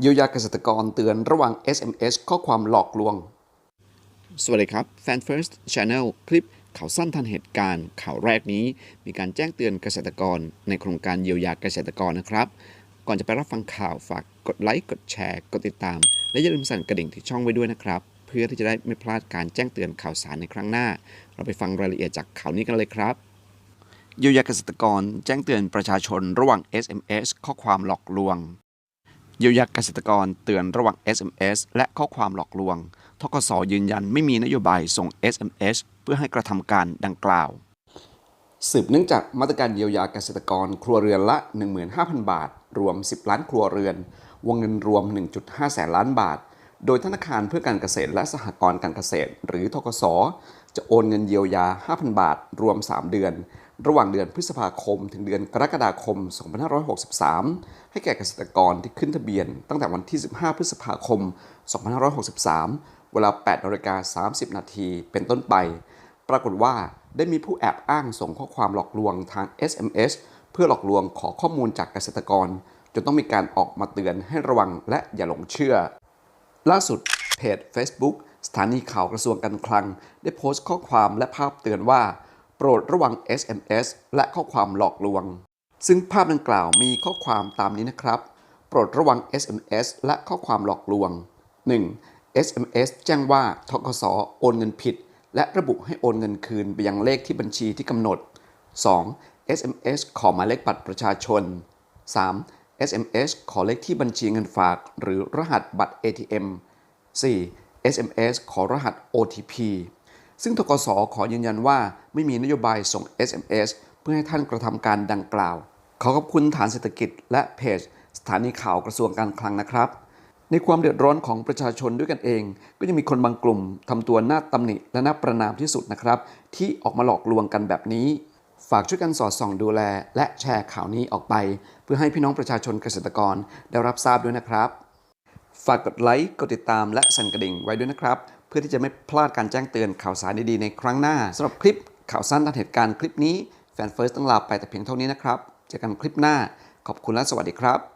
เยียวยาเกษตรกรเตือนระวัง SMS ข้อความหลอกลวง สวัสดีครับ Fan First Channel คลิปข่าวสั้นทันเหตุการณ์ข่าวแรกนี้ มีการแจ้งเตือนเกษตรกรในโครงการเยียวยาเกษตรกรนะครับ ก่อนจะไปรับฟังข่าวฝากกดไลค์กดแชร์ กดติดตาม และอย่าลืมสั่นกระดิ่งที่ช่องไว้ด้วยนะครับ เพื่อที่จะได้ไม่พลาดการแจ้งเตือนข่าวสารในครั้งหน้า เราไปฟังรายละเอียดจากข่าวนี้กันเลยครับเยียวยาเกษตรกรแจ้งเตือนประชาชนระหว่าง SMS ข้อความหลอกลวง เยียวยาเกษตรกรเตือนระหว่าง SMS และข้อความหลอกลวง ทกสยืนยันไม่มีนโยบายส่ง SMS เพื่อให้กระทำการดังกล่าว สืบเนื่องจากมาตรการเยียวยาเกษตรกรครัวเรือนละ 15,000 บาท รวม 10 ล้านครัวเรือน วงเงินรวม 1.5 แสนล้านบาท โดยธนาคารเพื่อการเกษตรและสหกรณ์การเกษตร หรือทกส จะโอนเงินเยียวยา 5,000 บาท รวม 3 เดือน ระหว่างเดือนพฤษภาคม ถึงเดือนกรกฎาคม 2563 ให้แก่เกษตรกรที่ขึ้นทะเบียน ตั้งแต่วันที่ 15 พฤษภาคม 2563 เวลา 8นาฬิกา30 นาทีเป็นต้นไป ปรากฏว่าได้มีผู้แอบอ้างส่งข้อความหลอกลวงทาง SMS เพื่อหลอกลวงขอข้อมูลจากเกษตรกร จนต้องมีการออกมาเตือนให้ระวังและอย่าหลงเชื่อ ล่าสุดเพจ Facebook สถานีข่าวกระทรวงการคลัง ได้โพสต์ข้อความและภาพเตือนว่า รดระวัง SMS และข้อความหลอกลวง ซึ่งภาพดังกล่าวมีข้อความตามนี้นะครับ โปรดระวัง SMS และข้อความหลอกลวง 1. SMS แจ้งว่าทกสโอนเงินผิด และระบุให้โอนเงินคืนไปยังเลขที่บัญชีที่กำหนด 2. SMS ขอหมายเลขบัตรประชาชน 3. SMS ขอเลขที่บัญชีเงินฝาก หรือรหัสบัตร ATM 4. SMS ขอรหัส OTP ซึ่งทกสขอยืนยันว่าไม่มีนโยบายส่ง SMS เพื่อให้ท่านกระทำการดังกล่าว ขอขอบคุณฐานเศรษฐกิจและเพจ สถานีข่าวกระทรวงการคลังนะครับ ในความเดือดร้อนของประชาชนด้วยกันเอง ก็ยังมีคนบางกลุ่มทำตัวน่าตำหนิและน่าประนามที่สุดนะครับ ที่ออกมาหลอกลวงกันแบบนี้ ฝากช่วยกันสอดส่องดูแล และแชร์ข่าวนี้ออกไป เพื่อให้พี่น้องประชาชนเกษตรกรได้รับทราบด้วยนะครับ ฝากกดไลค์กดติดตามและสั่นกระดิ่งไว้ด้วยนะครับ พื่อที่จะไม่พลาดการแจ้งเตือนข่าวสารดีๆในครั้งหน้าสำหรับคลิปข่าวสั้นทันเหตุการณ์คลิปนี้แฟนเฟิร์สต้องลาไปแต่เพียงเท่านี้นะครับ เจอกันคลิปหน้า ขอบคุณและสวัสดีครับ